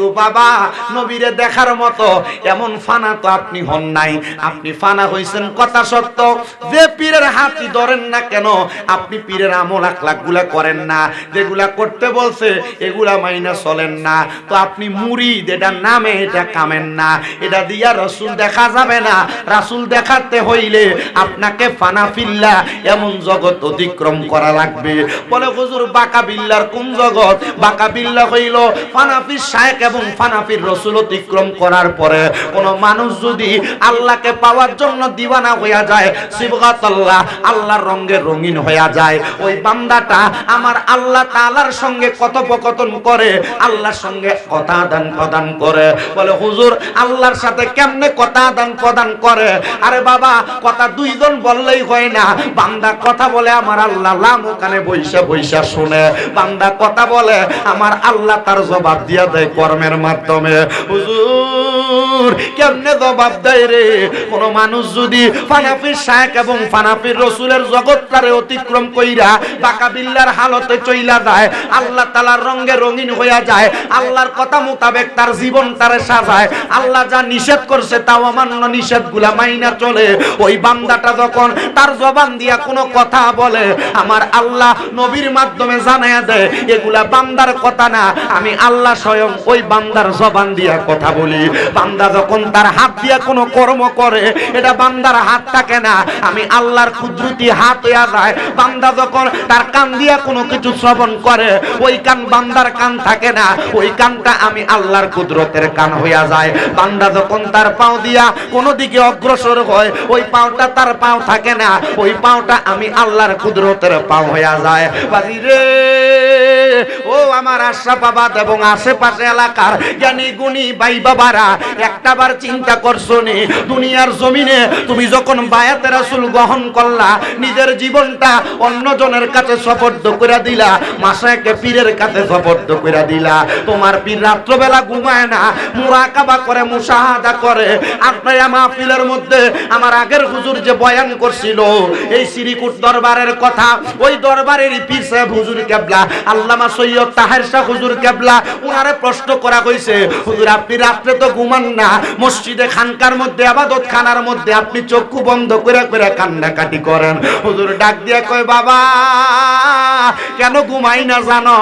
কিন্তু বাবা, নবীরে দেখার মতো এমন ফানা তো আপনি হন নাই। আপনি ফানা হইছেন কথা সত্য। যে পীরের হাতি ধরেন না কেন, আপনি পীরের আমল আখলাকগুলা করেন না। যেগুলা করতে বলছে, এগুলা মাইনা চলেন না। তো আপনি মুরিদ, এটা নামে এটা কামেন না। এটা দিয়া রসুল দেখা যাবে না। রাসুল দেখাতে হইলে আপনাকে ফানা ফিল্লা এমন জগৎ অতিক্রম করা লাগবে। বলে হুজুর, বাকা বিল্লার কোন জগৎ? বাকা বিল্লা হইল ফানাফির শায়েক এবং ফানাফির রসুল অতিক্রম করার পরে কোন মানুষ যদি আল্লাহকে পাওয়ার জন্য দিওয়ানা হইয়া যায় শিবগাত আল্লাহ আল্লাহর রঙে রঙিন হইয়া যায়। ওই বান্দাটা আমার আল্লাহ তাআলার সঙ্গে কথোপকথন করে, আল্লাহর সঙ্গে কথা আদান প্রদান করে। বলে, হুজুর, আল্লাহর সাথে কেমনে কথা আদান প্রদান করে? আরে বাবা, কথা দুইজন বললেই হয় না। বান্দা কথা বলে, আমার আল্লাহ লাম ওখানে বৈশা বৈশা শুনে। বান্দা কথা বলে, আমার আল্লাহ তার জবাব দিয়া দেয় কর্মের মাধ্যমে। হুজুর, কেমনে জবাব দেয় রে? কোন মানুষ যদি ফানাফির শায়েক এবং ফানাফির রসুলের জগৎটারে অতিক্রম কইরা বাকা বিল্লার হালতে চইলা যায়, আল্লাহ তালার রঙে রঙিন হইয়া যায়, আল্লাহর কথা মোতাবেক তার জীবন তারে সাজায়, আল্লাহ যা নিষেধ করছে তাও অমান্য নিষেধগুলা মাইনা চলে। ওই বান্দাটা যখন তার জবান দিয়া কোনো কথা বলে, আমার আল্লাহ নবীর মাধ্যমে জানায়া দেয়, এগুলা বান্দার কথা না, আমি আল্লাহ স্বয়ং ওই বান্দার জবান দিয়া কথা বলি। বান্দা যখন তার হাত দিয়া কোনো কর্ম করে, এটা বান্দার হাত থাকে না। আমি আল্লাহর কুদরতি হাত হইয়া যায়। বান্দা যখন তার কান দিয়া কোনো কিছু শ্রবণ করে, ওই কান বান্দার কান থাকে না। ওই কানটা আমি আল্লাহর কুদরতের কান হইয়া যায়। বান্দা যখন তার পাও দিয়া কোনো দিকে অগ্রসর হয়, ওই পাওটা তার পাও থাকে না। ওই পাওটা আমি আল্লাহর কুদরতের পাও হইয়া যায়। বাজি রে ও আমার আশরাফাবাদ এবং আশেপাশে এলাকার জ্ঞানী গুণী ভাই বাবারা একটাবার চিন্তা করছ নি, দুনিয়ার জমিনে তুমি যখন বায়াতে রাসূল গ্রহণ করলা, নিজের জীবনটা অন্যজনের কাছে সপর্দ করে দিলা মাসাকে পীরের কাছে সপর্দ করে দিলা। তোমার পীর রাত্রবেলা ঘুমায় না, মুরাকাবা করে, মুশাহাদা করে। আপনার মাহফিলের মধ্যে আমার আগের হুজুর যে বয়ান করছিল, এই শ্রীকুট দরবারের কথা, ওই দরবারের পীর সাহেব হুজুর কেবলা, আল্লামা সৈয়দ তাহের শাহ হুজুর কেবলা, উনারে প্রশ্ন করা হয়েছে হুজুর, আপনি রাত্রে তো ঘুমান না। মসজিদে খানকার মধ্যে, আবাদত খানার মধ্যে আপনি চক্ষু বন্ধ করে করে কান্নাকাটি করেন। হুজুর ডাক দিয়ে কয়, বাবা, কেন ঘুমাই না জানো?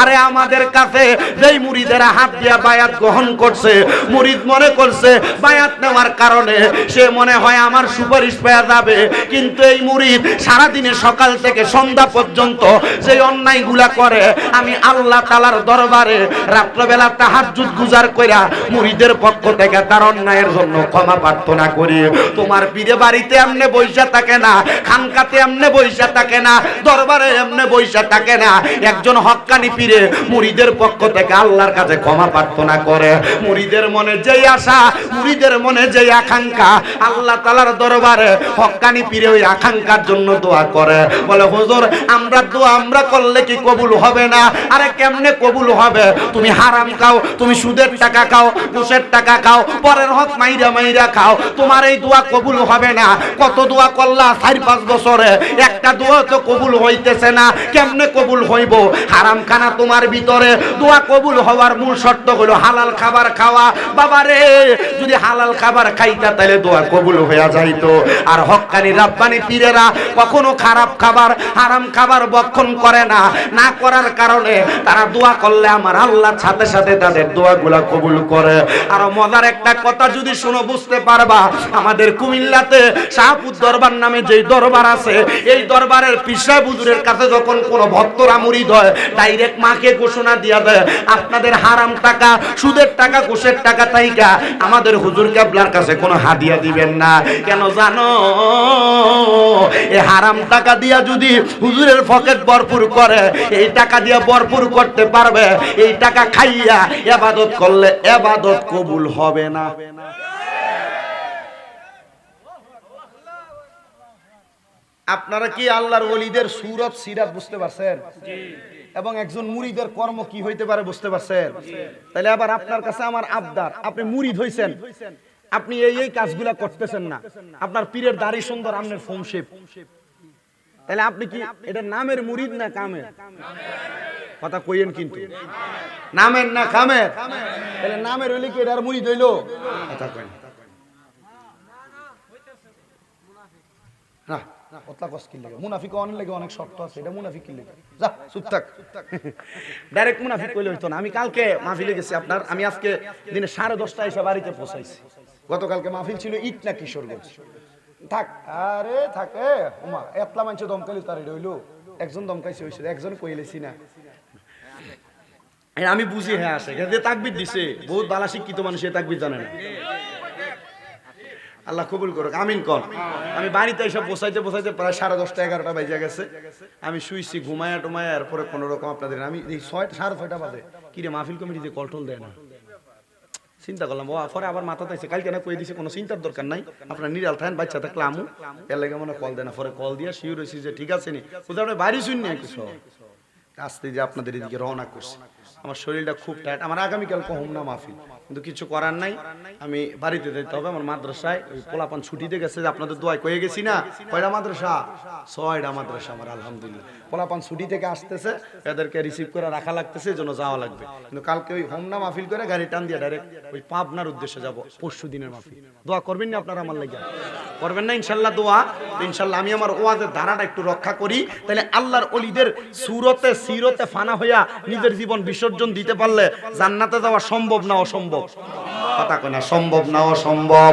আরে আমাদের কাছে যেই মুড়িদেরা হাত দিয়া বায়াত গ্রহণ করছে মুরিদ মনে করছে বায়াত নেওয়ার কারণে সে মনে হয় আমার সুপারিশ পেয়ে যাবে। কিন্তু এই মুরিদ সারাদিনে সকাল থেকে সন্ধ্যা পর্যন্ত যে অন্যায়গুলা করে, আমি আল্লাহ তালার দরবারে রাত্রবেলা তাহাজ্জুদ গুজার কইরা পক্ষ থেকে তার অন্যায়ের জন্য ক্ষমা প্রার্থনা করি। তোমার বাড়িতে বৈশা থাকে না, খানকাতে বৈশা থাকে না, দরবারে বৈশা থাকে না। একজন পীরে পক্ষ থেকে আল্লাহর কাছে ক্ষমা প্রার্থনা করে। মনে যেই আশা মনে যেই আকাঙ্ক্ষা, আল্লাহ তালার দরবারে পীরে ওই আকাঙ্ক্ষার জন্য দোয়া করে। বলে, হুজুর, আমরা দোয়া আমরা করলে কি কবুল হবে না? আরে কেমনে কবুল হবে? তুমি হারাম খাও, তুমি সুদের টাকা খাও, ঘুষের টাকা খাও, পরের হক মাইরা মাইরা খাও, তোমার এই দোয়া কবুল হবে না। কত দোয়া করলা চার, পাঁচ বছরে? একটা দোয়া তো কবুল হইতেছে না, কেমনে কবুল হইব? হারাম খানা তোমার ভিতরে। দোয়া কবুল হওয়ার মূল শর্ত হলো হালাল খাবার খাওয়া। বাবা রে যদি হালাল খাবার খাইতা তাহলে দোয়া কবুল হইয়া যাইতো। আর হক্কানি রাব্বানি পীরেরা কখনো খারাপ খাবার, হারাম খাবার বক্ষণ করে না। না করার কারণে তারা দোয়া করলে আমার আল্লাহ সাথে সাথে তাদের দোয়াগুলা কবুল করে। আর মজার একটা কথা যদি শুনো, বুঝতে পারবা, আমাদের কুমিল্লাতে শাহপুর দরবার নামে যে দরবার আছে, এই দরবারের পিসা বুজুরের কাছে যখন কোনো ভক্তরা মুরিদ হয়, ডাইরেক্ট মাকে ঘোষণা দিয়া দেয়, আপনাদের হারাম টাকা, সুদের টাকা, ঘুষের টাকা তাইকা আমাদের হুজুর কেবলার কাছে কোনো হাদিয়া দিবেন না। কেন জানো? এই হারাম টাকা দিয়া যদি হুজুরের পকেট ভরপুর করে, এই টাকা দিয়া ভরপুর করতে পারবে, এই টাকা খাইয়া এবাদত করলে এবাদত কবুল হবে না। আপনারা কি আল্লাহর ওলিদের সুরত, সিরাত বুঝতে পারছেন? এবং একজন মুরিদের কর্ম কি হইতে পারে বুঝতে পারছেন? তাহলে আবার আপনার কাছে আমার আবদার, আপনি মুরিদ হইছেন। আপনি এই এই কাজগুলা করতেছেন না। আপনার পীরের দাড়ি সুন্দর আপনার ফোম তাহলে আপনি কি এটা নামের মুরিদ না কামের? কথা কইেন কিন্তু। নামের না কামের? তাহলে নামের হইলে কি এটার মুরিদ হইল? কথা কইন। না মুনাফিক অনেক লাগে অনেক শক্ত আছে। এটা মুনাফিক লাগে? যা চুপ থাক। ডাইরেক্ট মুনাফিক কইলে হইতো না। আমি কালকে মাহফিলে গেছি আপনার। আমি আজকে দিনে সাড়ে দশটা এসে বাড়িতে পৌঁছাইছি। গতকালকে মাহফিল ছিল ইট না কিশোরগঞ্জ। থাক। আরে থাকে ওমা এতলা মানুষ দমকালি তার হইল। একজন দমকাইছে, হইছে, একজন কইলেছি না। আমি বুঝি হ্যাঁ আসে যে দিছে। বহুত বালা শিক্ষিত মানুষ এ তাকবির জানে না। আল্লাহ কবুল করুক। আমিন কর আমি বাড়িতে এসব বসাইতে বসাইতে প্রায় সাড়ে দশটা, এগারোটা বাজে গেছে। আমি শুইছি, ঘুমায়া টুমায়া, এরপরে কোনো রকম আপনাদের আমি ছয়টা সাড়ে ছয়টা বাজে। কি রে মাহফিল কমিটিতে কন্ট্রোল দেয় না। চিন্তা করলাম, ও পরে আবার মাথা তাইছে কালকে না কয়ে দিছে, কোনো চিন্তার দরকার নাই। আপনার নিরাল থাকেন, বাচ্চা থাকলে আমু। এর লাগে মনে কল দেয় না। পরে কল দিয়ে শিওর হয়েছি যে ঠিক আছে নি। কোথাও বাড়ি শুননি কিছু আসতে যে আপনাদের এদিকে রওনা করছি। আমার শরীরটা খুব টাইট আমার আগামীকাল কহম না মাহফিল। কিন্তু কিছু করার নাই। আমি বাড়িতে যেতে হবে। আমার মাদ্রাসায় ওই পোলাপান ছুটিতে গেছে যে আপনাদের দোয়ায় কয়ে গেছি না, কয়টা মাদ্রাসা? ছয়টা মাদ্রাসা আমার, আলহামদুলিল্লাহ। পোলাপান ছুটি থেকে আসতেছে। এদেরকে রিসিভ করে রাখা লাগতেছে, এই জন্য যাওয়া লাগবে। কিন্তু কালকে ওই হোমনা মাহফিল করে গাড়ি টান দিয়ে ডাইরেক্ট ওই পাবনার উদ্দেশ্যে যাব। পরশু দিনের মাহফিল। দোয়া করবেন না আপনারা আমার লাগে? করবেন না, ইনশাল্লাহ দোয়া। ইনশাল্লাহ আমি আমার ওয়াজের ধারাটা একটু রক্ষা করি। তাহলে আল্লাহর অলিদের সুরতে, সিরতে ফানা হইয়া নিজের জীবন বিসর্জন দিতে পারলে জান্নাতে যাওয়া সম্ভব না অসম্ভব? কথা না, সম্ভব না অসম্ভব?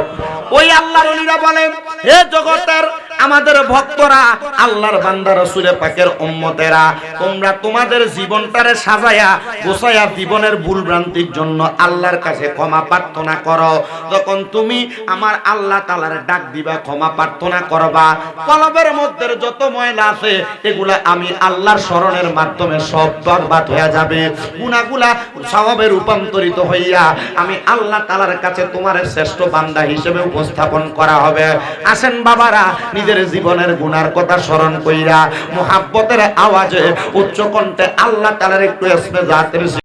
ওই আল্লাহর অলিরা বলেন হে জগতের আমাদের ভক্তরা, আল্লাহর বান্দা রসুলের পাকের উম্মতেরা, তোমরা তোমাদের জীবনটারে সাজায়া, গোছায়া জীবনের ভুল ভ্রান্তির জন্য আল্লাহর কাছে ক্ষমা প্রার্থনা করো। যখন তুমি আমার আল্লাহ তালার ডাক দিবা, ক্ষমা প্রার্থনা করবা, কলবের মধ্যে যত ময়লা আছে, এগুলা আমি আল্লাহর স্মরণের মাধ্যমে সব বরবাদ হয়ে যাবে। গুনাগুলা স্বভাবে রূপান্তরিত হইয়া আমি আল্লাহ তালার কাছে তোমার শ্রেষ্ঠ বান্দা হিসেবে উপস্থাপন করা হবে। আসেন বাবারা, নিজের জীবনের গুনার কথা স্মরণ কইরা মোহাব্বতের আওয়াজে উচ্চ কণ্ঠে আল্লাহ তালার একটু এসমে